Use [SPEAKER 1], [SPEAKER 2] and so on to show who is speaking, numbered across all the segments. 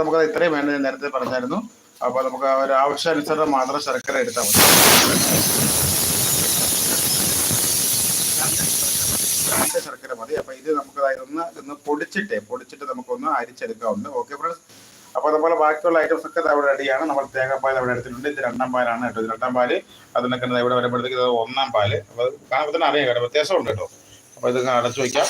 [SPEAKER 1] നമുക്ക് ഇത്രയും വേണ്ടത് ഞാൻ നേരത്തെ പറഞ്ഞായിരുന്നു. അപ്പോൾ നമുക്ക് ഒരു ആവശ്യാനുസരണം മാത്രം ശർക്കര എടുത്താൽ മതി. ശർക്കര മതി. അപ്പൊ ഇത് നമുക്ക് ഒന്ന് ഒന്ന് പൊടിച്ചിട്ട് പൊടിച്ചിട്ട് നമുക്കൊന്ന് അരിച്ചെടുക്കാവുണ്ട്. ഓക്കെ ഫ്രണ്ട്സ് അപ്പൊ അതുപോലെ ബാക്കിയുള്ള ഐറ്റംസ് ഒക്കെ അവിടെ റെഡിയാണ് നമ്മൾ തേങ്ങാപ്പാൽ അവിടെ എടുത്തിട്ടുണ്ട്. ഇത് രണ്ടാം പാലാണ് കേട്ടോ. ഇത് രണ്ടാം പാൽ. അതിനൊക്കെ ഇവിടെ വരുമ്പോഴത്തേക്ക് ഇത് ഒന്നാം പാൽ. അപ്പൊ കാണുമ്പോൾ തന്നെ അറിയാം കേട്ടോ. വ്യത്യാസം ഉണ്ട് കേട്ടോ. അപ്പൊ ഇത് അടച്ചു വയ്ക്കാം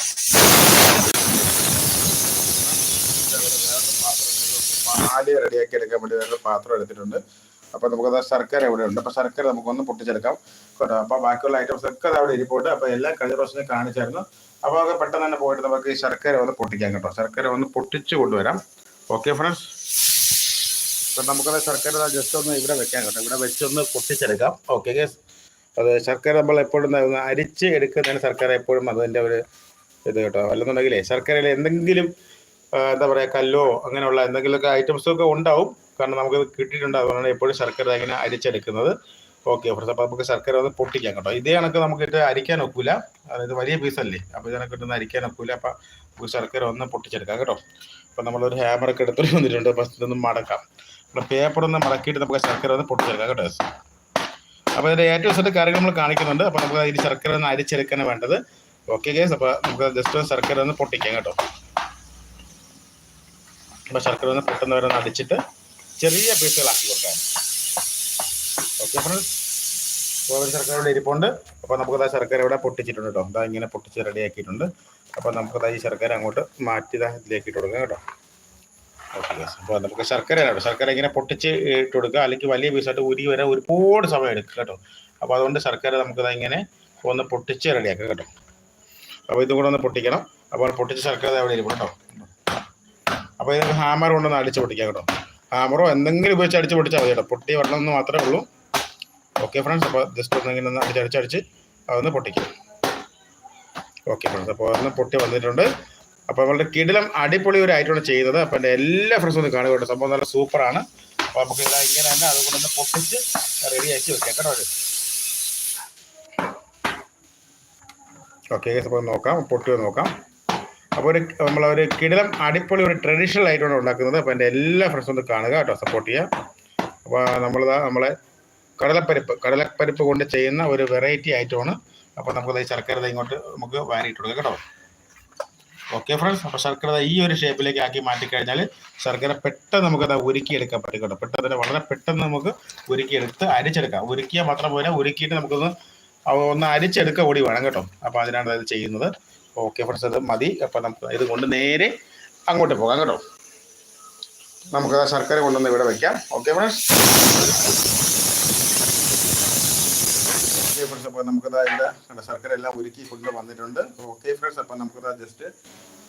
[SPEAKER 1] പാൽ റെഡിയാക്കി എടുക്കാൻ വേണ്ടി പാത്രം എടുത്തിട്ടുണ്ട്. അപ്പൊ നമുക്കത് ശർക്കര ഇവിടെ ഉണ്ട്. അപ്പൊ ശർക്കര നമുക്കൊന്ന് പൊട്ടിച്ചെടുക്കാം. കേട്ടോ. അപ്പൊ ബാക്കിയുള്ള ഐറ്റംസ് ഒക്കെ അവിടെ ഇരിപ്പോട്ട് അപ്പൊ എല്ലാം കഴിഞ്ഞ പ്രാവശ്യം കാണിച്ചായിരുന്നു. അപ്പൊ അത് പെട്ടെന്ന് തന്നെ പോയിട്ട് നമുക്ക് ഈ ശർക്കര ഒന്ന് പൊട്ടിക്കാം കേട്ടോ. ശർക്കര ഒന്ന് പൊട്ടിച്ചു കൊണ്ടുവരാം. ഓക്കെ ഫ്രണ്ട്സ് അപ്പൊ നമുക്കത് ശർക്കര ജസ്റ്റ് ഒന്ന് ഇവിടെ വെക്കാം കേട്ടോ. ഇവിടെ വെച്ചൊന്ന് പൊട്ടിച്ചെടുക്കാം. ഓക്കെ അത് ശർക്കര നമ്മൾ എപ്പോഴും അരിച്ച് എടുക്കുന്നതിന് ശർക്കര. എപ്പോഴും അതിന്റെ ഒരു ഇത് കേട്ടോ. അല്ലെന്നുണ്ടെങ്കിലേ ശർക്കരയിൽ എന്തെങ്കിലും എന്താ പറയാ കല്ലോ അങ്ങനെയുള്ള എന്തെങ്കിലുമൊക്കെ ഐറ്റംസ് ഒക്കെ ഉണ്ടാവും. കാരണം നമുക്ക് കിട്ടിയിട്ടുണ്ട്. അതുകൊണ്ടാണ് എപ്പോഴും ശർക്കര ഇങ്ങനെ അരിച്ചെടുക്കുന്നത്. ഓക്കെ അപ്പോൾ നമുക്ക് ശർക്കര ഒന്ന് പൊട്ടിക്കാം കേട്ടോ. ഇതേ കണക്ക് നമുക്ക് ഇത് അരിക്കാൻ ഒക്കില്ല അതായത് വലിയ പീസല്ലേ അപ്പോൾ ഇതിനൊക്കെ ഇട്ടൊന്ന് അരിക്കാൻ ഒക്കില്ല അപ്പോൾ നമുക്ക് ശർക്കര ഒന്ന് പൊട്ടിച്ചെടുക്കാം കേട്ടോ. അപ്പോൾ നമ്മളൊരു ഹാമറൊക്കെ എടുത്തിട്ട് വന്നിട്ടുണ്ട്. അപ്പോൾ ഇതൊന്ന് മടക്കാം. നമ്മുടെ പേപ്പർ ഒന്ന് മടക്കിയിട്ട് നമുക്ക് ശർക്കര ഒന്ന് പൊട്ടിച്ചെടുക്കാം കേട്ടോ. അപ്പോൾ ഇതിന്റെ ഏറ്റവും സെറ്റ് കാര്യങ്ങൾ നമ്മൾ കാണിക്കുന്നുണ്ട്. അപ്പോൾ നമുക്ക് ഈ ശർക്കര ഒന്ന് അരിച്ചെടുക്കാനാണ് വേണ്ടത്. ഓക്കെ ഗേസ് അപ്പോൾ നമുക്ക് ജസ്റ്റ് ശർക്കര ഒന്ന് പൊട്ടിക്കാം കേട്ടോ. അപ്പോൾ ശർക്കര ഒന്ന് പെട്ടെന്ന് വരെ അടിച്ചിട്ട് ചെറിയ പീസുകളാക്കി കൊടുക്കാൻ ഓക്കെ ഫ്രണ്ട്സ് ഒരു ശർക്കര ഇവിടെ ഇരിപ്പുണ്ട്. അപ്പോൾ നമുക്കത് ആ ശർക്കര ഇവിടെ പൊട്ടിച്ചിട്ടുണ്ട് കേട്ടോ. ഇതാ ഇങ്ങനെ പൊട്ടിച്ച് റെഡിയാക്കിയിട്ടുണ്ട്. അപ്പോൾ നമുക്കത് ഈ ശർക്കര അങ്ങോട്ട് മാറ്റി ഇതാ ഇതിലേക്ക് ഇട്ട് കൊടുക്കാം കേട്ടോ. ഓക്കെ അപ്പോൾ നമുക്ക് ശർക്കര കേട്ടോ. ശർക്കര ഇങ്ങനെ പൊട്ടിച്ച് ഇട്ട് കൊടുക്കുക. അല്ലെങ്കിൽ വലിയ പീസായിട്ട് ഉരി വരെ ഒരുപാട് സമയം എടുക്കുക കേട്ടോ. അപ്പോൾ അതുകൊണ്ട് ശർക്കര നമുക്കത് ഇങ്ങനെ ഒന്ന് പൊട്ടിച്ച് റെഡിയാക്കാം കേട്ടോ. അപ്പോൾ ഇതും കൂടെ ഒന്ന് പൊട്ടിക്കണം. അപ്പോൾ പൊട്ടിച്ച് ശർക്കര അവിടെ കേട്ടോ. അപ്പോൾ ഇതിന് ഹാമർ കൊണ്ടൊന്ന് അടിച്ച് പൊട്ടിക്കാം കേട്ടോ. ഹാമറോ എന്തെങ്കിലും ഉപയോഗിച്ച് അടിച്ച് പൊട്ടിച്ചാൽ മതി കേട്ടോ. പൊട്ടി വെള്ളം ഒന്ന് മാത്രമേ ഉള്ളൂ. ഓക്കെ ഫ്രണ്ട്സ് അപ്പോൾ ജസ്റ്റ് ഒന്ന് ഇങ്ങനെ ഒന്ന് അടിച്ച് അടിച്ചടിച്ച് അതൊന്ന് പൊട്ടിക്കാം. ഓക്കെ ഫ്രണ്ട്സ് അപ്പോൾ ഒന്ന് പൊട്ടി വന്നിട്ടുണ്ട്. അപ്പോൾ നമ്മളുടെ കിടിലം അടിപൊളി ഒരു ആയിട്ടാണ് ചെയ്യുന്നത് അപ്പോൾ എന്റെ എല്ലാ ഫ്രണ്ട്സും ഒന്ന് കാണുക കേട്ടോ. സംഭവം നല്ല സൂപ്പറാണ് അപ്പോൾ നമുക്ക് ഇതാ ഇങ്ങനെ തന്നെ അതുകൊണ്ട് ഒന്ന് പൊട്ടിച്ച് റെഡിയാക്കി വെക്കാം കേട്ടോ ഓക്കെ അപ്പോൾ നോക്കാം. പൊട്ടി നോക്കാം. അപ്പോൾ ഒരു നമ്മളൊരു കിടലം അടിപൊളി ഒരു ട്രഡീഷണൽ ആയിട്ടാണ് ഉണ്ടാക്കുന്നത്. അപ്പോൾ എന്റെ എല്ലാ ഫ്രണ്ട്സും ഒന്ന് കാണുക കേട്ടോ സപ്പോർട്ട് ചെയ്യുക. അപ്പോൾ നമ്മളിതാ നമ്മളെ കടലപ്പരിപ്പ് കടലപ്പരിപ്പ് കൊണ്ട് ചെയ്യുന്ന ഒരു വെറൈറ്റി ആയിട്ടുമാണ് അപ്പോൾ നമുക്കത് ശർക്കര ഇങ്ങോട്ട് നമുക്ക് വാരിയിട്ട് കേട്ടോ. ഓക്കെ ഫ്രണ്ട്സ് അപ്പോൾ ശർക്കര ഈ ഒരു ഷേപ്പിലേക്ക് ആക്കി മാറ്റിക്കഴിഞ്ഞാൽ ശർക്കര പെട്ടെന്ന് നമുക്കത് ഉരുക്കിയെടുക്കാൻ പറ്റും കേട്ടോ. പെട്ടെന്ന് തന്നെ വളരെ പെട്ടെന്ന് നമുക്ക് ഉരുക്കിയെടുത്ത് അരിച്ചെടുക്കാം. ഉരുക്കിയാൽ മാത്രം പോരാ ഉരുക്കിയിട്ട് നമുക്കൊന്ന് ഒന്ന് അരിച്ചെടുക്കുക കൂടി വേണം കേട്ടോ. അപ്പോൾ അതിനാണ് അത് ചെയ്യുന്നത്. ഓക്കെ ഫ്രണ്ട്സ് അത് മതി. അപ്പോൾ നമുക്ക് ഇത് കൊണ്ട് നേരെ അങ്ങോട്ട് പോകാം കേട്ടോ. നമുക്ക് ശർക്കര കൊണ്ടുവന്ന് ഇവിടെ വെക്കാം. ഓക്കെ ഫ്രണ്ട്സ് ഓക്കെ ഫ്രണ്ട്സ് അപ്പോൾ നമുക്കത് കണ്ട ശർക്കര എല്ലാം ഉരുക്കി കൊണ്ട് വന്നിട്ടുണ്ട്. ഓക്കെ ഫ്രണ്ട്സ് അപ്പോൾ നമുക്കത് ജസ്റ്റ്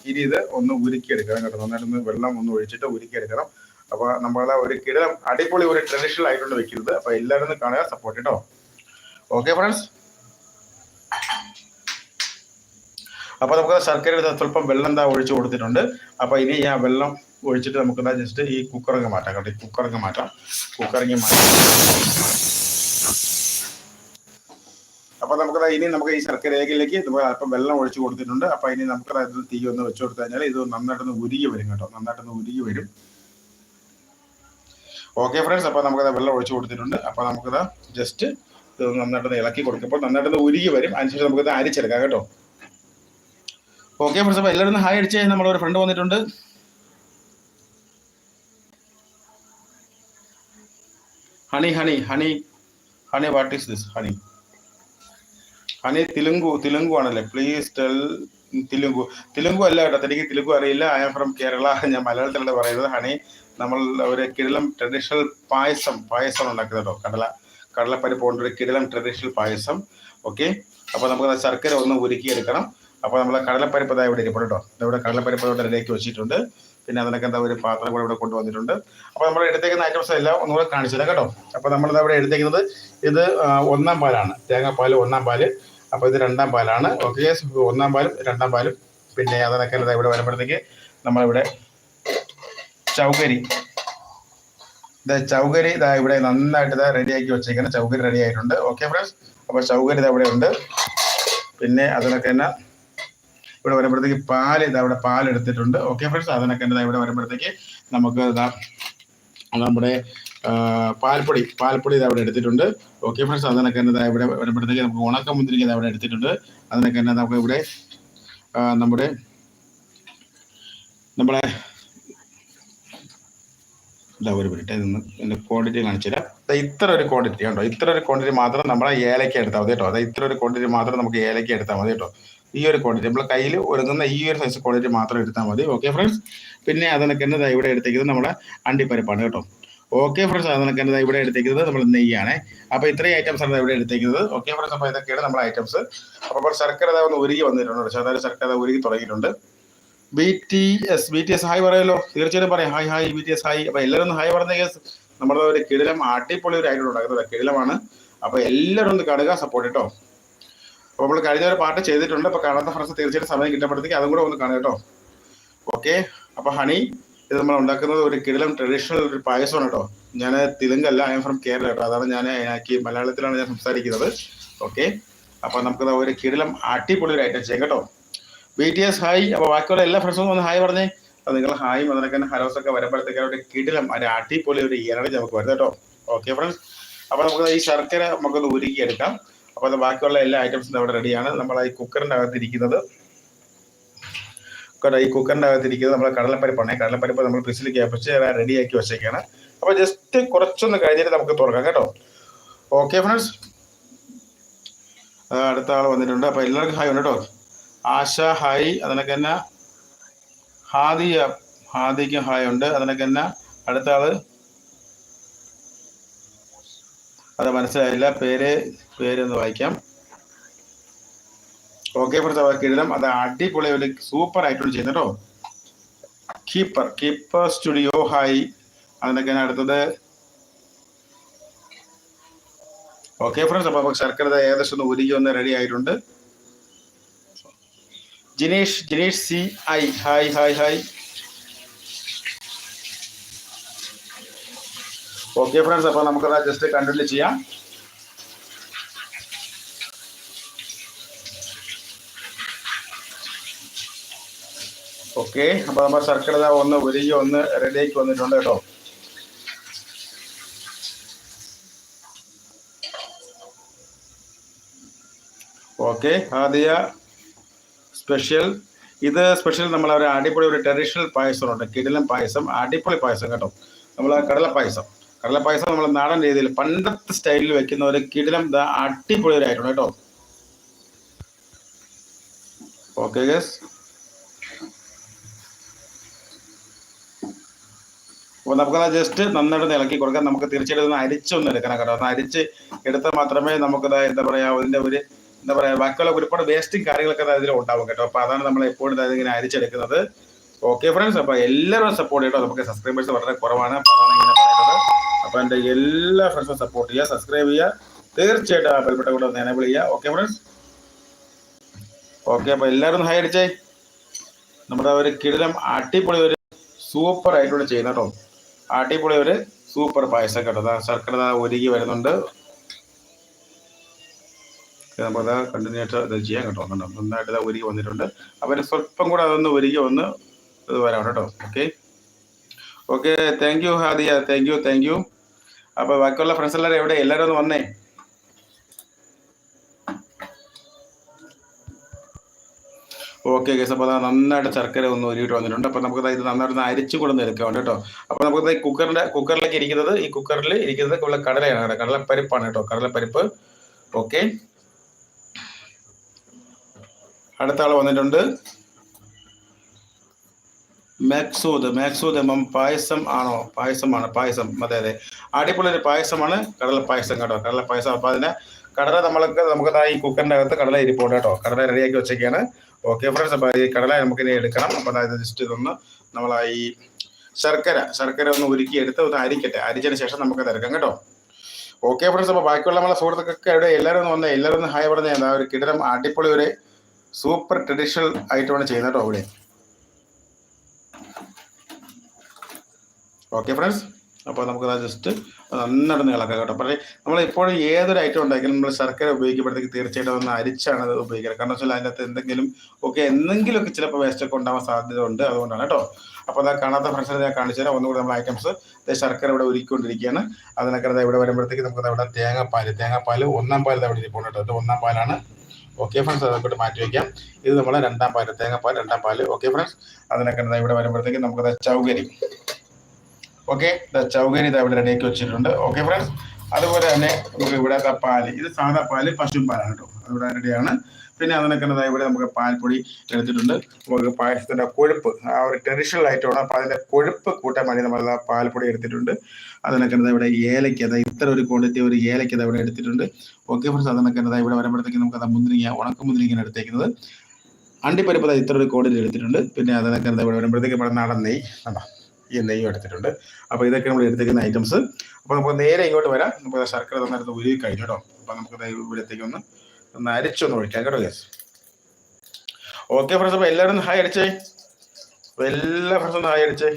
[SPEAKER 1] ഇനി ഇത് ഒന്ന് ഉരുക്കിയെടുക്കണം കേട്ടോ. നന്നായിട്ടൊന്ന് വെള്ളം ഒന്ന് ഒഴിച്ചിട്ട് ഉരുക്കിയെടുക്കണം. അപ്പോൾ നമ്മളെ ഒരു കിടലം അടിപൊളി ഒരു ട്രഡീഷണൽ ആയിട്ടുണ്ട് വെക്കുന്നത് അപ്പോൾ എല്ലാവരും കാണുക സപ്പോർട്ട് കേട്ടോ ഓക്കെ ഫ്രണ്ട്സ് അപ്പോൾ നമുക്ക് ശർക്കര എടുത്ത് സ്വല്പം വെള്ളം എന്താ ഒഴിച്ച് കൊടുത്തിട്ടുണ്ട്. അപ്പോൾ ഇനി ആ വെള്ളം ഒഴിച്ചിട്ട് നമുക്ക് എന്താ ജസ്റ്റ് ഈ കുക്കറങ്ങ് മാറ്റാം കേട്ടോ. ഈ കുക്കറങ്ങ് മാറ്റാം. കുക്കറങ്ങ് മാറ്റാം. അപ്പോൾ നമുക്ക് ഇനി നമുക്ക് ഈ ശർക്കര ശർക്കരയിലേക്ക് നമുക്ക് അല്പം വെള്ളം ഒഴിച്ച് കൊടുത്തിട്ടുണ്ട്. അപ്പോൾ ഇനി നമുക്ക് അതിൽ തീ ഒന്ന് വെച്ച് കൊടുത്തു കഴിഞ്ഞാൽ ഇത് നന്നായിട്ടൊന്ന് ഉരുകി വരും കേട്ടോ. നന്നായിട്ടൊന്ന് ഉരുകി വരും. ഓക്കെ ഫ്രണ്ട്സ് അപ്പോൾ നമുക്കത് വെള്ളം ഒഴിച്ച് കൊടുത്തിട്ടുണ്ട്. അപ്പോൾ നമുക്കത് ജസ്റ്റ് ഇത് നന്നായിട്ടൊന്ന് ഇളക്കി കൊടുക്കുമ്പോൾ നന്നായിട്ടൊന്ന് ഉരുകി വരും. അതിനുശേഷം നമുക്കത് അരിച്ചെടുക്കാം കേട്ടോ. ഓക്കെ ഫ്രണ്ട്സ് അപ്പോൾ എല്ലാവരും ഹായ് അടിച്ചേ നമ്മുടെ ഒരു ഫ്രണ്ട് വന്നിട്ടുണ്ട്. Honey honey honey honey what is this honey honey Telugu Telugu ആണല്ലേ? പ്ലീസ് ടെൽ തെലുങ്കു തെലുങ്കു അല്ല കേട്ടോ എനിക്ക് തെലുങ്കു അറിയില്ല. ഐ ആം ഫ്രം കേരള ഞാൻ മലയാളത്തിലാണ് പറയുന്നത്. ഹണി നമ്മൾ ഒരു കിടലം ട്രഡീഷണൽ പായസം പായസം ഉണ്ടാക്കുന്നത് കേട്ടോ. കടല കടലപ്പരിപ്പ് കൊണ്ടൊരു കിടലം ട്രഡീഷണൽ പായസം. ഓക്കെ അപ്പോൾ നമുക്ക് ശർക്കര ഒന്ന് ഉരുക്കിയെടുക്കണം. അപ്പോൾ നമ്മൾ കടലപ്പരിപ്പ് ഇതാ ഇവിടെ ഇരിപ്പുണ്ട് കേട്ടോ. ഇവിടെ കടലപ്പരിപ്പ് ഇവിടെ റെഡിയാക്കി വെച്ചിട്ടുണ്ട്. പിന്നെ അതിനൊക്കെ എന്താ ഒരു പാത്രം കൂടെ ഇവിടെ കൊണ്ടുവന്നിട്ടുണ്ട്. അപ്പോൾ നമ്മൾ എടുത്തേക്കുന്ന ഐറ്റംസ് എല്ലാം ഒന്നുകൂടെ കാണിച്ചു തരാം കേട്ടോ. അപ്പോൾ നമ്മൾ ഇവിടെ എടുത്തേക്കുന്നത് ഇത് ഒന്നാം പാലാണ്. തേങ്ങാപ്പാൽ ഒന്നാം പാൽ. അപ്പോൾ ഇത് രണ്ടാം പാലാണ്. ഓക്കെ ഒന്നാം പാലും രണ്ടാം പാലും. പിന്നെ അതിനൊക്കെ ഇവിടെ വരുമ്പോഴത്തേക്ക് നമ്മളിവിടെ ചൗകരി. ഇത് ചൗകരി ഇതാ ഇവിടെ നന്നായിട്ട് ഇതാ റെഡിയാക്കി വെച്ചേക്കുന്നത് ചൗകരി റെഡി ആയിട്ടുണ്ട് ഓക്കെ ഫ്രണ്ട്സ് അപ്പോൾ ചൗകരി ഇതാ ഇവിടെ ഉണ്ട്. പിന്നെ അതിനൊക്കെ തന്നെ ഇവിടെ വരുമ്പോഴത്തേക്ക് പാൽ ഇതാ ഇവിടെ പാൽ എടുത്തിട്ടുണ്ട് ഓക്കെ ഫ്രണ്ട്സ് അതിനൊക്കെ ഇതാ ഇവിടെ വരുമ്പോഴത്തേക്ക് നമുക്ക് ഇതാ നമ്മുടെ പാൽപ്പൊടി പാൽപ്പൊടി ഇത് അവിടെ എടുത്തിട്ടുണ്ട്. ഓക്കെ ഫ്രണ്ട്സ് അതിനൊക്കെ തന്നെ ദാ ഇവിടെ വരുമ്പോഴത്തേക്ക് നമുക്ക് ഉണക്ക മുന്തിരിക്ക് അവിടെ എടുത്തിട്ടുണ്ട്. അതിനൊക്കെ തന്നെ നമുക്ക് ഇവിടെ നമ്മുടെ നമ്മുടെ ഇതാ ഒരു മിനിറ്റ് നിന്ന് എന്റെ ക്വാണ്ടിറ്റി കാണിച്ചുതരാം അത് ഇത്ര ഒരു ക്വാണ്ടിറ്റി ഉണ്ടോ? ഇത്ര ഒരു ക്വാണ്ടിറ്റി മാത്രം നമ്മളെ ഏലക്ക എടുത്താൽ മതി കേട്ടോ. അതായത് ഇത്ര ഒരു ക്വാണ്ടിറ്റി മാത്രം നമുക്ക് ഏലക്ക എടുത്താൽ മതി കേട്ടോ. ഈ ഒരു ക്വാണ്ടിറ്റി നമ്മൾ കയ്യിൽ ഒരുങ്ങുന്ന ഈ ഒരു സൈസ് ക്വാണ്ടിറ്റി മാത്രം എടുത്താൽ മതി. ഓക്കെ ഫ്രണ്ട്സ് പിന്നെ അതിനൊക്കെ ഇവിടെ എടുത്തേക്കുന്നത്? നമ്മുടെ അണ്ടിപ്പരിപ്പാണ് കേട്ടോ. ഓക്കെ ഫ്രണ്ട്സ് അതിനൊക്കെ ഇവിടെ എടുത്തേക്കുന്നത്? നമ്മൾ നെയ്യാണ്. അപ്പോൾ ഇത്രയും ഐറ്റംസ് ആണ് ഇവിടെ എടുത്തേക്കുന്നത്. ഓക്കെ ഫ്രണ്ട്സ് അപ്പോൾ ഇതൊക്കെയാണ് നമ്മുടെ ഐറ്റംസ് അപ്പോൾ ശർക്കര ഒന്ന് ഉരുകി വന്നിട്ടുണ്ട് ചെറുതായിട്ട് ശർക്കര ഉരുകി തുടങ്ങിയിട്ടുണ്ട്. B T S B T S hi പറയല്ലോ. തീർച്ചയായിട്ടും പറയാം. Hi hi B T S hi അപ്പൊ എല്ലാവരും ഹായ് പറഞ്ഞ കേസ് നമ്മുടെ ഒരു കിടിലം അടിപൊളി ഒരു ഐറ്റം ഉണ്ടാക്കുന്നത് കിടിലമാണ്. അപ്പൊ എല്ലാവരും ഒന്ന് കടുക സപ്പോർട്ട് കേട്ടോ അപ്പൊ നമ്മൾ കഴിഞ്ഞ ഒരു പാട്ട് ചെയ്തിട്ടുണ്ട്. അപ്പൊ കാണാത്ത ഫ്രണ്ട്സ് തീർച്ചയായിട്ടും സമയം കിട്ടുമ്പോഴത്തേക്ക് അതും കൂടെ ഒന്ന് കാണുക കേട്ടോ. ഓക്കെ അപ്പൊ ഹണി ഇത് നമ്മൾ ഉണ്ടാക്കുന്നത് ഒരു കിടിലം ട്രഡീഷണൽ ഒരു പായസമാണ് കേട്ടോ. ഞാൻ തെലുങ്കല്ല ഐ എം ഫ്രം കേരള കേട്ടോ. അതാണ് ഞാൻ എനിക്ക് മലയാളത്തിലാണ് ഞാൻ സംസാരിക്കുന്നത്. ഓക്കെ അപ്പൊ നമുക്ക് ഒരു കിടിലം അടിപൊളി ഒരു ഐറ്റം ചെയ്യാം കേട്ടോ. ബി ടി എസ് ഹായ് അപ്പൊ ബാക്കിയുള്ള എല്ലാ ഫ്രണ്ട്സും ഒന്ന് ഹായ് പറഞ്ഞേ. അപ്പൊ നിങ്ങൾ ഹായും അതിനൊക്കെ ഹലോസ് ഒക്കെ വരുമ്പോഴത്തേക്ക് ഒരു കിടിലം ഒരു അടിപൊളി ഒരു എനർജി നമുക്ക് വരുന്നത് കേട്ടോ. ഓക്കെ ഫ്രണ്ട്സ് അപ്പൊ നമുക്ക് ഈ ശർക്കര നമുക്കൊന്ന് ഉരുക്കി എടുക്കാം അപ്പൊ അത് ബാക്കിയുള്ള എല്ലാ ഐറ്റംസും അവിടെ റെഡിയാണ് നമ്മൾ ഈ കുക്കറിന്റെ അകത്ത് ഇരിക്കുന്നത് കേട്ടോ ഈ കുക്കറിന്റെ അകത്ത് ഇരിക്കുന്നത് നമ്മൾ കടലപ്പരിപ്പാണ്. കടലപ്പരിപ്പ് നമ്മൾ ഫ്രിഡ്ജിൽ കേപ്പിച്ച് റെഡിയാക്കി വെച്ചേക്കാണ്. അപ്പോൾ ജസ്റ്റ് കുറച്ചൊന്ന് കഴിഞ്ഞിട്ട് നമുക്ക് തുറക്കാം കേട്ടോ. ഓക്കെ ഫ്രണ്ട്സ് അടുത്ത ആൾ വന്നിട്ടുണ്ട്. അപ്പോൾ എല്ലാവർക്കും ഹായ് ഉണ്ട് കേട്ടോ. ആശ ഹായ് അതിനൊക്കെ തന്നെ ഹാദിയ ഹാദിക്ക് ഹായ് ഉണ്ട്. അതിനൊക്കെ തന്നെ അടുത്ത ആൾ? അത് മനസ്സിലായില്ല. പേര് പേരൊന്ന് വായിക്കാം. ഓക്കെ ഫോർ വർക്ക് എഴുതാം അത് അടിപൊളി ഒരു സൂപ്പർ ആയിട്ടുണ്ട് ചെയ്യുന്നത് കേട്ടോ കീപ്പർ കീപ്പർ സ്റ്റുഡിയോ ഹായ് അതിനൊക്കെ അടുത്തത്. ഓക്കെ ഫ്രണ്ട്സ് അപ്പൊ നമുക്ക് ശർക്കര ഏകദേശം ഒന്ന് ഒരുക്കി ഒന്ന് റെഡി ആയിട്ടുണ്ട്. Jinesh Jinesh C I hi hi hi okay friends അപ്പൊ നമുക്കത് ജസ്റ്റ് കണ്ടിന്യൂ ചെയ്യാം. ഓക്കെ. അപ്പൊ നമ്മുടെ ശർക്കര ദാ ഒന്ന് ഉരുകി ഒന്ന് റെഡിയാക്കി വന്നിട്ടുണ്ട് കേട്ടോ. ഓക്കെ. ആദ്യ സ്പെഷ്യൽ ഇത് സ്പെഷ്യൽ നമ്മൾ ഒരു അടിപൊളി ഒരു ട്രഡീഷണൽ പായസമുണ്ട് കിടിലം പായസം അടിപൊളി പായസം കേട്ടോ. നമ്മൾ കടല പായസം. കടല പായസം നമ്മൾ നാടൻ രീതിയിൽ പണ്ടത്തെ സ്റ്റൈലിൽ വെക്കുന്ന ഒരു കിടിലം അടിപൊളി ഒരു ആയിട്ടുണ്ട് കേട്ടോ. ഓക്കെ ഗസ് അപ്പോൾ നമുക്കത് ജസ്റ്റ് നന്നായിട്ട് ഇളക്കി കൊടുക്കാം. നമുക്ക് തീർച്ചയായിട്ടും അരിച്ചൊന്ന് എടുക്കണം കേട്ടോ. ഒന്ന് അരിച്ച് എടുത്താൽ മാത്രമേ നമുക്കത് എന്താ പറയുക അതിന്റെ ഒരു എന്താ പറയുക ബാക്കിയുള്ള ഒരുപാട് വേസ്റ്റും കാര്യങ്ങളൊക്കെ അതിൽ ഉണ്ടാവും കേട്ടോ. അപ്പോൾ അതാണ് നമ്മൾ എപ്പോഴും ഇങ്ങനെ അരിച്ചെടുക്കുന്നത്. ഓക്കെ ഫ്രണ്ട്സ് അപ്പോൾ എല്ലാവരും സപ്പോർട്ട് ചെയ്യട്ടോ. നമുക്ക് സബ്സ്ക്രൈബേഴ്സ് വളരെ കുറവാണ്. അപ്പോൾ അതാണ് ഇങ്ങനെ പറയുന്നത്. അപ്പോൾ എല്ലാ ഫ്രണ്ട്സും സപ്പോർട്ട് ചെയ്യുക സബ്സ്ക്രൈബ് ചെയ്യുക. തീർച്ചയായിട്ടും ആ ബെൽബട്ട കൂടെ ഒന്ന് എനേബിൾ ചെയ്യുക. ഓക്കെ ഫ്രണ്ട്സ് ഓക്കെ അപ്പോൾ എല്ലാവരും ഹൈ അടിച്ചേ. നമ്മുടെ ഒരു കിടിലം അടിപൊളി ഒരു സൂപ്പർ ആയിട്ടുള്ള ചെയ്യുന്ന കേട്ടോ. അടിപൊളി ഒരു സൂപ്പർ പായസം കേട്ടോ. ശർക്കര ഒരുങ്ങി വരുന്നുണ്ട്. നമുക്കത് കണ്ടിന്യൂ ചെയ്യാൻ കേട്ടോ. നന്നായിട്ട് ഇതാ ഒരുങ്ങി വന്നിട്ടുണ്ട്. അപ്പം സ്വല്പം കൂടെ അതൊന്ന് ഒരുങ്ങി ഒന്ന് ഇത് വരാം കേട്ടോ. Okay okay thank you Hadiya. Thank you thank you അപ്പോൾ ബാക്കിയുള്ള ഫ്രണ്ട്സ് എല്ലാവരും എവിടെ? എല്ലാവരും ഒന്ന് വന്നേ. ഓക്കെ കേസ് അപ്പോൾ നന്നായിട്ട് ശർക്കര ഒന്ന് ഒരുക്കിട്ട് വന്നിട്ടുണ്ട്. അപ്പോൾ നമുക്ക് ഇത് നന്നായിട്ട് അരിച്ചു കൊടുന്ന് ഒന്ന് എടുക്കാം കേട്ടോ. അപ്പോൾ നമുക്ക് ഈ കുക്കറിന്റെ കുക്കറിലേക്ക് ഇരിക്കുന്നത് ഈ കുക്കറിൽ ഇരിക്കുന്നത് ഉള്ള കടലയാണ് കേട്ടോ. കടലപ്പരിപ്പാണ് കേട്ടോ. കടലപ്പരിപ്പ്. ഓക്കെ. അടുത്ത ആൾ വന്നിട്ടുണ്ട്. മാക്സൂദ്. മാക്സൂദ് എം പായസം ആണോ? പായസമാണ് പായസം. അതെ അതെ. അടിപൊളി ഒരു പായസമാണ്. കടല പായസം കേട്ടോ. കടല പായസം. അപ്പോൾ അതിന് കടല നമ്മൾക്ക് നമുക്ക് ഈ കുക്കറിന്റെ അകത്ത് കടല ഇരിപ്പുണ്ട് കേട്ടോ. കടല റെഡിയാക്കി വെച്ചേക്കാണ്. ഓക്കെ ഫ്രണ്ട്സ് അപ്പോൾ ഈ കടല നമുക്ക് ഇനി എടുക്കണം. അപ്പോൾ അതായത് ജസ്റ്റ് ഇതൊന്ന് നമ്മൾ ഈ ശർക്കര ശർക്കര ഒന്ന് ഉരുക്കി എടുത്ത് ഒന്ന് അരിക്കട്ടെ. അരിച്ചതിന് ശേഷം നമുക്ക് തിരക്കാം കേട്ടോ. ഓക്കെ ഫ്രണ്ട്സ് അപ്പോൾ ബാക്കിയുള്ള നമ്മളെ സുഹൃത്തുക്കൾക്ക് ഇവിടെ എല്ലാവരും ഒന്ന് എല്ലാവരും ഒന്ന് ഹായ് പറഞ്ഞ. എന്താ ഒരു കിടരം അടിപൊളി ഒരു സൂപ്പർ ട്രഡീഷണൽ ആയിട്ടാണ് ചെയ്യുന്നത് കേട്ടോ അവിടെ ഓക്കെ ഫ്രണ്ട്സ് അപ്പോൾ നമുക്ക് ജസ്റ്റ് നന്നായിട്ട് ഇളക്കാം കേട്ടോ. പക്ഷേ നമ്മൾ ഇപ്പോഴും ഏതൊരു ഐറ്റം ഉണ്ടാക്കിയാലും നമ്മൾ ശർക്കര ഉപയോഗിക്കുമ്പോഴത്തേക്ക് തീർച്ചയായിട്ടും ഒന്ന് അരിച്ചാണ് അത് ഉപയോഗിക്കുന്നത് കാരണം വെച്ചാൽ അതിനകത്ത് എന്തെങ്കിലും ഒക്കെ എന്തെങ്കിലുമൊക്കെ ചിലപ്പോൾ വേസ്റ്റ് ഒക്കെ ഉണ്ടാവാൻ സാധ്യത ഉണ്ട് അതുകൊണ്ടാണ് കേട്ടോ. അപ്പോൾ അതാ കാണാത്ത ഫ്രണ്ട്സിനെ ഞാൻ കാണിച്ചു തരാം. ഒന്നുകൂടി നമ്മൾ ഐറ്റംസ് ശർക്കര ഇവിടെ ഒരുക്കിക്കൊണ്ടിരിക്കുകയാണ് അതിനൊക്കെ ഇവിടെ വരുമ്പോഴത്തേക്ക് നമുക്ക് ദാ ഇവിടെ തേങ്ങാപ്പാൽ ഒന്നാം പാൽ ഇവിടെ ഇരിപ്പുണ്ട് കേട്ടോ. ഇത് ഒന്നാം പാലാണ്. ഓക്കെ ഫ്രണ്ട്സ് അതൊക്കെ മാറ്റി വയ്ക്കാം ഇത് നമ്മളെ രണ്ടാം പാൽ തേങ്ങാപ്പാൽ രണ്ടാം പാൽ. ഓക്കെ ഫ്രണ്ട്സ് അതിനൊക്കെ ഇവിടെ വരുമ്പോഴത്തേക്ക് നമുക്ക് ദാ ചൗകരി. ഓക്കെ ചൗകരി ഇത് ഇവിടെ റെഡിയാക്കി വെച്ചിട്ടുണ്ട്. ഓക്കെ ഫ്രണ്ട്സ് അതുപോലെ തന്നെ നമുക്ക് ഇവിടെ പാൽ. ഇത് സാധാ പാൽ പശു പാലാണ് കേട്ടോ അതിവിടെ റെഡിയാണ് പിന്നെ അതിനൊക്കെ ഇവിടെ നമുക്ക് പാൽപ്പൊടി എടുത്തിട്ടുണ്ട്. നമുക്ക് പായസത്തിന്റെ കൊഴുപ്പ് ആ ഒരു ട്രഡീഷണൽ ആയിട്ടാണ് അപ്പൊ അതിന്റെ കൊഴുപ്പ് കൂട്ടാൻ വേണ്ടി നമ്മൾ പാൽപ്പൊടി എടുത്തിട്ടുണ്ട്. അതിനൊക്കെ ഇവിടെ ഏലക്ക അതായത് ഇത്ര ഒരു ക്വാണ്ടിറ്റി ഒരു ഏലക്ക ദാ ഇവിടെ എടുത്തിട്ടുണ്ട്. ഓക്കെ ഫ്രണ്ട്സ് അതിനൊക്കെ ഇവിടെ വരുമ്പോഴത്തേക്ക് നമുക്ക് അത് മുന്തിരിങ്ങ ഉണക്ക മുന്തിരിങ്ങയാണ് എടുത്തേക്കുന്നത്. അണ്ടിപ്പരിപ്പ് ഇത്ര ഒരു ക്വാണ്ടിറ്റി എടുത്തിട്ടുണ്ട്. പിന്നെ അതിനൊക്കെ ഇവിടെ വരുമ്പോഴത്തേക്ക് ഇവിടെ നടന്നേ നെയ്യ്. നെയ്യും എടുത്തിട്ടുണ്ട്. അപ്പോൾ ഇതൊക്കെ നമ്മൾ എടുത്തിരിക്കുന്ന ഐറ്റംസ് അപ്പോൾ നമുക്ക് നേരെ ഇങ്ങോട്ട് വരാം. നമുക്ക് ശർക്കര തന്നായിരുന്നു ഉരുകി കഴിഞ്ഞു കേട്ടോ. അപ്പോൾ നമുക്ക് ഇവിടത്തേക്ക് ഒന്ന് ഒന്ന് അരിച്ചൊന്ന് ഒഴിക്കാം കേട്ടോ ഗ്യാസ് ഓക്കെ ഫ്രണ്ട്സ് അപ്പോൾ എല്ലാവരും ഹായ് അടിച്ചേ. എല്ലാ ഫ്രണ്ട്സും ഹായ് അടിച്ചേ.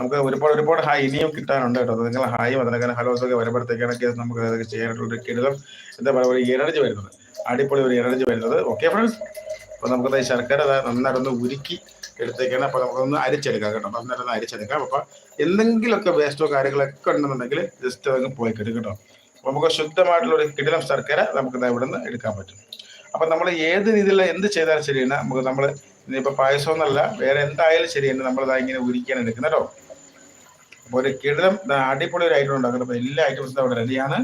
[SPEAKER 1] നമുക്ക് ഒരുപാട് ഒരുപാട് ഹായ് ഇനിയും കിട്ടാനുണ്ട് കേട്ടോ. നിങ്ങൾ ഹായും അതിനൊക്കെ ഹലോസ് ഒക്കെ വരുമ്പോഴത്തേക്കാണ് നമുക്ക് അതൊക്കെ ചെയ്യാനായിട്ടുള്ള കിടിലം എന്താ പറയുക ഒരു എനർജി വരുന്നത്. അടിപൊളി ഒരു എനർജി വരുന്നത്. ഓക്കെ ഫ്രണ്ട്സ് അപ്പോൾ നമുക്കത് ശർക്കര നന്നായിട്ടൊന്ന് ഉരുക്കി എടുത്തേക്കാണ്. അപ്പോൾ നമുക്കൊന്ന് അരിച്ചെടുക്കാം കേട്ടോ. അപ്പം നന്നായിട്ട് അരിച്ചെടുക്കാം. അപ്പോൾ എന്തെങ്കിലുമൊക്കെ വേസ്റ്റോ കാര്യങ്ങളൊക്കെ ഉണ്ടെന്നുണ്ടെങ്കിൽ ജസ്റ്റ് അതങ്ങ് പോയി കിട്ടും കേട്ടോ. അപ്പോൾ നമുക്ക് ശുദ്ധമായിട്ടുള്ള ഒരു കിടിലം ശർക്കര നമുക്ക് ഇവിടെ നിന്ന് എടുക്കാൻ പറ്റും. അപ്പം നമ്മൾ ഏത് രീതിയിലുള്ള എന്ത് ചെയ്താലും ശരിയാണ് നമുക്ക് നമ്മൾ ഇനിയിപ്പോൾ പായസം എന്നല്ല വേറെ എന്തായാലും ശരിയാണ് നമ്മൾ ഇതാ ഇങ്ങനെ ഉരിക്കാൻ എടുക്കുന്നത് കേട്ടോ. അപ്പോൾ ഒരു കിടിലം അടിപൊളി ഒരു ഐറ്റം ഉണ്ടാക്കുന്നത് അപ്പോൾ എല്ലാ ഐറ്റംസും അവിടെ റെഡിയാണ്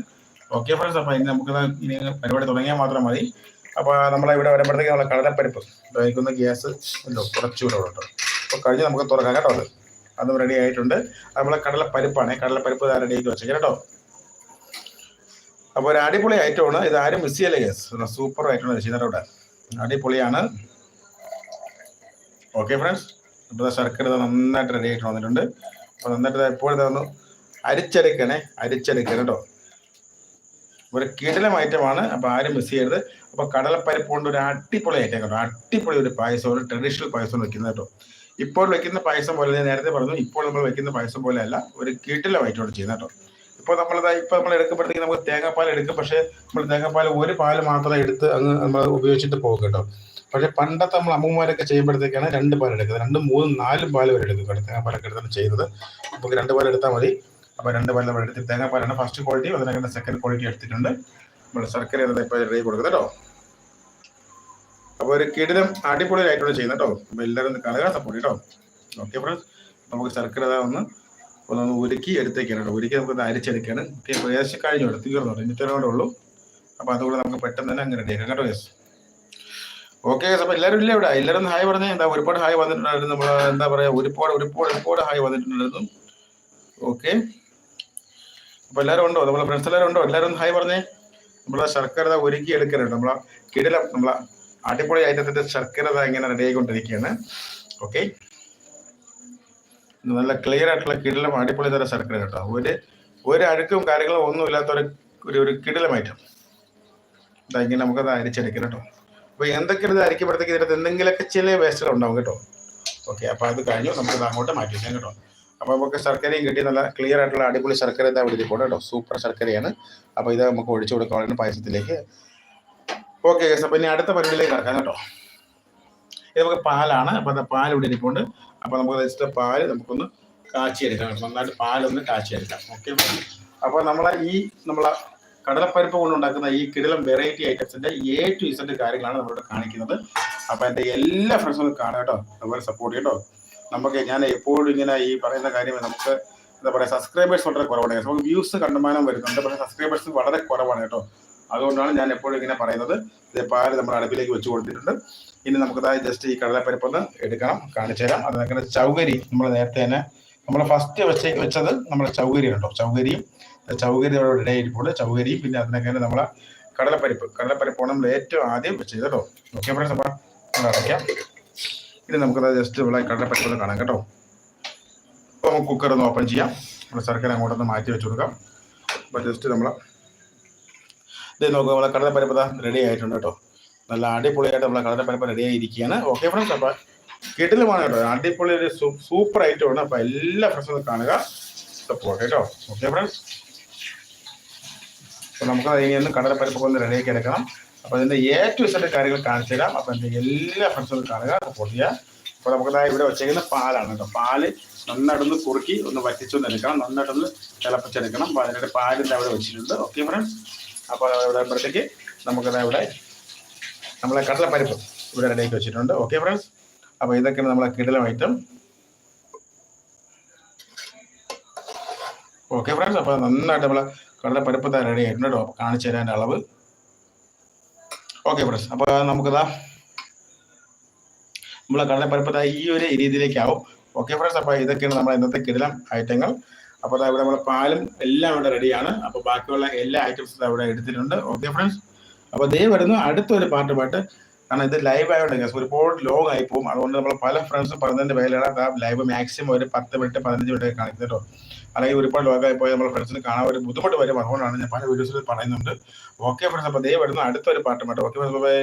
[SPEAKER 1] ഓക്കെ ഫ്രണ്ട്സ് അപ്പോൾ ഇനി നമുക്ക് ഇനി പരിപാടി തുടങ്ങിയാൽ മാത്രം മതി. അപ്പോൾ നമ്മൾ ഇവിടെ വരുമ്പോഴത്തേക്ക് നമ്മളെ കടലപ്പരിപ്പ്. ഉപയോഗിക്കുന്ന ഗ്യാസ് ഉണ്ടോ? കുറച്ചുകൂടെ ഉണ്ട് അപ്പോൾ കഴിഞ്ഞ് നമുക്ക് തുറക്കാം കേട്ടോ അത്. അതും റെഡി ആയിട്ടുണ്ട്. നമ്മളെ കടലപ്പരിപ്പാണ്. കടലപ്പരിപ്പ് റെഡിയാക്കി വെച്ചേക്കാം കേട്ടോ. അപ്പോൾ ഒരു അടിപൊളി ഐറ്റമാണ് ഇത് ആരും മിസ് ചെയ്യല്ലേ ഗ്യാസ് സൂപ്പർ ഐറ്റമാണ് ഇവിടെ. അടിപൊളിയാണ്. ഓക്കെ ഫ്രണ്ട്സ് ഇപ്പോൾ ശർക്കര നന്നായിട്ട് റെഡി ആയിട്ട് വന്നിട്ടുണ്ട്. അപ്പോൾ നന്നായിട്ട് എപ്പോഴും ഒന്ന് അരിച്ചെടുക്കണേ. അരിച്ചെടുക്കണം കേട്ടോ. ഒരു കിടലം ഐറ്റമാണ്. അപ്പോൾ ആരും മിസ് ചെയ്യരുത്. അപ്പോൾ കടലപ്പരിപ്പ് കൊണ്ട് ഒരു അടിപൊളി ഐറ്റം കേട്ടോ അടിപൊളി ഒരു പായസം ഒരു ട്രഡീഷണൽ പായസം വെക്കുന്നത് കേട്ടോ. ഇപ്പോൾ വെക്കുന്ന പായസം പോലെ ഞാൻ നേരത്തെ പറഞ്ഞു ഇപ്പോൾ നമ്മൾ വെക്കുന്ന പായസം പോലെ അല്ല ഒരു കിടലം ചെയ്യുന്നത് കേട്ടോ. ഇപ്പോൾ നമ്മൾ ഇപ്പോൾ നമ്മൾ എടുക്കുമ്പോഴത്തേക്ക് നമുക്ക് തേങ്ങാപ്പാൽ എടുക്കും. പക്ഷേ നമ്മൾ തേങ്ങാപ്പാൽ ഒരു പാൽ മാത്രമേ എടുത്ത് അങ്ങ് നമ്മൾ ഉപയോഗിച്ചിട്ട് പോകും കേട്ടോ. പക്ഷേ പണ്ടത്തെ നമ്മൾ അമ്മമാരൊക്കെ ചെയ്യുമ്പോഴത്തേക്കാണ് രണ്ട് പാൽ എടുക്കുന്നത്. രണ്ടും മൂന്നും നാലും പാൽ വരെ എടുക്കും കേട്ടോ തേങ്ങാപ്പാലൊക്കെ എടുത്താണ് ചെയ്യുന്നത്. നമുക്ക് രണ്ട് പാൽ എടുത്താൽ മതി. അപ്പോൾ രണ്ട് പാൽ നമ്മൾ തേങ്ങ തേങ്ങാപ്പാലാണ് ഫസ്റ്റ് ക്വാളിറ്റി അതിനകത്ത് സെക്കൻഡ് ക്വാളിറ്റി എടുത്തിട്ടുണ്ട്. നമ്മൾ ശർക്കര ഇപ്പോൾ റെഡി കൊടുക്കുന്നത് കേട്ടോ അപ്പോൾ ഒരു കിടിലം അടിപൊളിയായിട്ടാണ് ചെയ്യുന്നത് കേട്ടോ എല്ലാവരും ഒന്ന് കാണുക സപ്പോർട്ട് കേട്ടോ ഓക്കെ ഫ്രണ്ട്സ് നമുക്ക് ശർക്കര ഒന്ന് ഒന്ന് ഉരുക്കി എടുത്തേക്കാണ് കേട്ടോ ഉരുക്കി നമുക്ക് അരിച്ചെടുക്കുകയാണ് ഏകദേശം കഴിഞ്ഞു കേട്ടോ തീർന്നു കേട്ടോ ഇനി കൂടെ ഉള്ളൂ. അപ്പോൾ അതുകൂടെ നമുക്ക് പെട്ടെന്ന് തന്നെ അങ്ങനെ റെഡിയാക്കാം കേട്ടോ യെസ് ഓക്കെ അപ്പോൾ എല്ലാവരും ഇല്ല ഇവിടെ? എല്ലാവരും ഹായ് പറഞ്ഞേ. എന്താ ഒരുപാട് ഹായ് വന്നിട്ടുണ്ടായിരുന്നു. നമ്മൾ എന്താ പറയുക ഒരുപാട് ഒരുപാട് ഒരുപാട് ഹായ് വന്നിട്ടുണ്ടായിരുന്നു. ഓക്കെ അപ്പോൾ എല്ലാവരും ഉണ്ടോ? നമ്മളെ ഫ്രണ്ട്സ് എല്ലാവരും ഉണ്ടോ? എല്ലാവരും ഹായ് പറഞ്ഞേ. നമ്മളെ ശർക്കര ഒരുക്കി എടുക്കലുണ്ട് നമ്മളെ കിടല നമ്മളെ അടിപൊളി ഐറ്റത്തിന്റെ ശർക്കര ഇങ്ങനെ റെഡി ആയിക്കൊണ്ടിരിക്കുകയാണ്. ഓക്കെ നല്ല ക്ലിയർ ആയിട്ടുള്ള കിടലം അടിപൊളി തരം ശർക്കര കേട്ടോ. ഒരു ഒരു അഴുക്കും കാര്യങ്ങളും ഒന്നും ഇല്ലാത്ത ഒരു ഒരു ഒരു കിടിലം ഇതായിരിക്കും നമുക്കത് അരിച്ചെടുക്കണം കേട്ടോ. അപ്പോൾ എന്തൊക്കെയാണ് ഇത് അരിക്കുമ്പോഴത്തേക്ക് ഇതിനകത്ത് എന്തെങ്കിലുമൊക്കെ ചില വേസ്റ്റുകൾ ഉണ്ടാവും കേട്ടോ. ഓക്കെ അപ്പോൾ അത് കഴിഞ്ഞു നമുക്ക് അങ്ങോട്ട് മാറ്റി വെക്കാം കേട്ടോ. അപ്പോൾ നമുക്ക് ശർക്കരയും കിട്ടി നല്ല ക്ലിയർ ആയിട്ടുള്ള അടിപൊളി ശർക്കര ഇതാ ഇവിടെ ഇരിപ്പുണ്ട് കേട്ടോ. സൂപ്പർ ശർക്കരയാണ്. അപ്പോൾ ഇത് നമുക്ക് ഒഴിച്ചു കൊടുക്കാവുന്ന പായസത്തിലേക്ക്. ഓക്കെ ഗസ് അപ്പോൾ ഇനി അടുത്ത പരിപാടിയിലേക്ക് കിടക്കാം കേട്ടോ. ഇത് നമുക്ക് പാലാണ്. അപ്പോൾ അത് പാൽ ഇവിടെ ഇരിപ്പുണ്ട്. അപ്പോൾ നമുക്ക് വെച്ചിട്ട് പാൽ നമുക്കൊന്ന് കാച്ചിയെടുക്കാം എടുക്കാം നന്നായിട്ട് പാലൊന്ന് കാച്ചിയെടുക്കാം. ഓക്കെ അപ്പോൾ നമ്മളെ ഈ നമ്മളെ കടലപ്പരിപ്പ് കൊണ്ട് ഉണ്ടാക്കുന്ന ഈ കിടിലം വെറൈറ്റി ഐറ്റംസിന്റെ എ ടു ഇസഡ് കാര്യങ്ങളാണ് നമ്മളിവിടെ കാണിക്കുന്നത്. അപ്പോൾ എന്റെ എല്ലാ ഫ്രണ്ട്സും കാണാം കേട്ടോ. അതുപോലെ സപ്പോർട്ട് കേട്ടോ. നമുക്ക് ഞാൻ എപ്പോഴും ഇങ്ങനെ ഈ പറയുന്ന കാര്യം നമുക്ക് എന്താ പറയുക സബ്സ്ക്രൈബേഴ്സ് വളരെ കുറവാണ്. നമുക്ക് വ്യൂസ് കണ്ടുമാനം വരുന്നുണ്ട്. പക്ഷേ സബ്സ്ക്രൈബേഴ്സ് വളരെ കുറവാണ് കേട്ടോ. അതുകൊണ്ടാണ് ഞാൻ എപ്പോഴും ഇങ്ങനെ പറയുന്നത്. ഇത് പാൽ നമ്മൾ അടുപ്പിലേക്ക് വെച്ച് കൊടുത്തിട്ടുണ്ട്. ഇനി നമുക്ക് ജസ്റ്റ് ഈ കടലപ്പരിപ്പ് ഒന്ന് എടുക്കണം കാണിച്ചു തരാം. അതിനൊക്കെ ചൗകരി നമ്മൾ നേരത്തെ തന്നെ നമ്മൾ ഫസ്റ്റ് വെച്ച വെച്ചത് നമ്മുടെ ചൗകരി കേട്ടോ. ചൗകരിയും. ചൗകരി അവിടെ ഇടയിൽ ഇരിപ്പുണ്ട് ചൗകരിയും. പിന്നെ അതിനൊക്കെ നമ്മളെ കടലപ്പരിപ്പ്. കടലപ്പരിപ്പാണ് നമ്മൾ ഏറ്റവും ആദ്യം വെച്ചത് കേട്ടോ. ഓക്കെ ഫ്രണ്ട്സ് നമ്മൾ അടയ്ക്കാം. ഇനി നമുക്കത് ജസ്റ്റ് ഇവിടെ കടലപ്പരിപ്പ് പെട്ടെന്ന് കാണാം കേട്ടോ. അപ്പോൾ നമുക്ക് കുക്കർ ഒന്ന് ഓപ്പൺ ചെയ്യാം. നമ്മൾ ശർക്കര അങ്ങോട്ടൊന്ന് മാറ്റി വെച്ച് കൊടുക്കാം അപ്പോൾ ജസ്റ്റ് നമ്മൾ ഇത് നോക്കുക നമ്മളെ കടലപ്പരിപ്പ് റെഡി ആയിട്ടുണ്ട് കേട്ടോ. നല്ല അടിപൊളിയായിട്ട് നമ്മളെ കടലപ്പരിപ്പ് റെഡി ആയിരിക്കുകയാണ്. ഓക്കെ ഫ്രണ്ട്സ് അപ്പോൾ കിടിലുമാണ് കേട്ടോ. അടിപൊളി ഒരു സൂപ്പർ ഐറ്റം ആണ് അപ്പോൾ എല്ലാ ഫ്രണ്ട്സും കാണുക. സപ്പോർട്ട് കേട്ടോ. ഓക്കെ ഫ്രണ്ട്സ് അപ്പോൾ നമുക്ക് ഇനി ഒന്ന് കടലപ്പരിപ്പൊക്കെ ഒന്ന് റെഡിയാക്കി എടുക്കണം. അപ്പോൾ എ ടു സെറ്റ് കാര്യങ്ങൾ കാണിച്ചു തരാം. അപ്പോൾ എന്റെ എല്ലാ ഫ്രണ്ട്സും കാണുക. സപ്പോർട്ട് ചെയ്യുക അപ്പോൾ നമുക്ക് ഇവിടെ വെച്ചേക്കുന്ന പാലാണ് കേട്ടോ. പാൽ നന്നായിട്ടൊന്ന് കുറുക്കി ഒന്ന് വറ്റിച്ചൊന്ന് എടുക്കണം. നന്നായിട്ടൊന്ന് തിളപ്പിച്ചെടുക്കണം. അപ്പോൾ അതിന്റെ പാലിന്റെ അവിടെ വെച്ചിട്ടുണ്ട്. ഓക്കെ ഫ്രണ്ട്സ് അപ്പോൾ ഇവിടെ വരുമ്പോഴത്തേക്ക് നമുക്കത് ഇവിടെ നമ്മളെ കടലപ്പരിപ്പ് ഇവിടെ റെഡിയാക്കി വെച്ചിട്ടുണ്ട്. ഓക്കെ ഫ്രണ്ട്സ് അപ്പോൾ ഇതൊക്കെയാണ് നമ്മളെ കിടലം ഐറ്റം ഓക്കെ ഫ്രണ്ട്സ് അപ്പോൾ നന്നായിട്ട് നമ്മളെ കടലപ്പരിപ്പ് റെഡി ആയിട്ടുണ്ട് കേട്ടോ. കാണിച്ചു തരാന്റെ അളവ്. ഓക്കെ ഫ്രണ്ട്സ് അപ്പോൾ നമുക്കിതാ നമ്മളെ കടലപ്പരിപ്പ് ദാ ഈ ഒരു രീതിയിലേക്ക് ആവും ഓക്കെ ഫ്രണ്ട്സ് അപ്പോൾ ഇതൊക്കെയാണ് നമ്മുടെ ഇന്നത്തെ കിടലം ഐറ്റങ്ങൾ. അപ്പോൾ ഇവിടെ നമ്മുടെ പാലും എല്ലാം ഇവിടെ റെഡിയാണ് അപ്പോൾ ബാക്കിയുള്ള എല്ലാ ഐറ്റംസും അവിടെ എടുത്തിട്ടുണ്ട്. ഓക്കെ ഫ്രണ്ട്സ് അപ്പോൾ ദേ വരുന്നു അടുത്തൊരു പാട്ടുമായിട്ട് കാരണം ഇത് ലൈവ് ആയതുകൊണ്ട് ഒരുപാട് ലോങ് ആയി പോകും. അതുകൊണ്ട് നമ്മൾ പല ഫ്രണ്ട്സും പറഞ്ഞതിന്റെ പേരിലാണ് ലൈവ് മാക്സിമം ഒരു പത്ത് മിനിറ്റ് പതിനഞ്ച് മിനിറ്റ് കാണിക്കുന്നത് കേട്ടോ. അല്ലെങ്കിൽ ഒരുപാട് ലോകമായി പോയി നമ്മുടെ ഫ്രണ്ട്സിന് കാണാൻ ഒരു ബുദ്ധിമുട്ട് വരും അതുകൊണ്ടാണ് ഞാൻ പല വീഡിയോസിൽ പറയുന്നുണ്ട്. ഓക്കെ ഫ്രണ്ട്സ് അപ്പോൾ ദേ വരുന്നു. അടുത്തൊരു പാട്ടുമായിട്ട്. Okay friends bye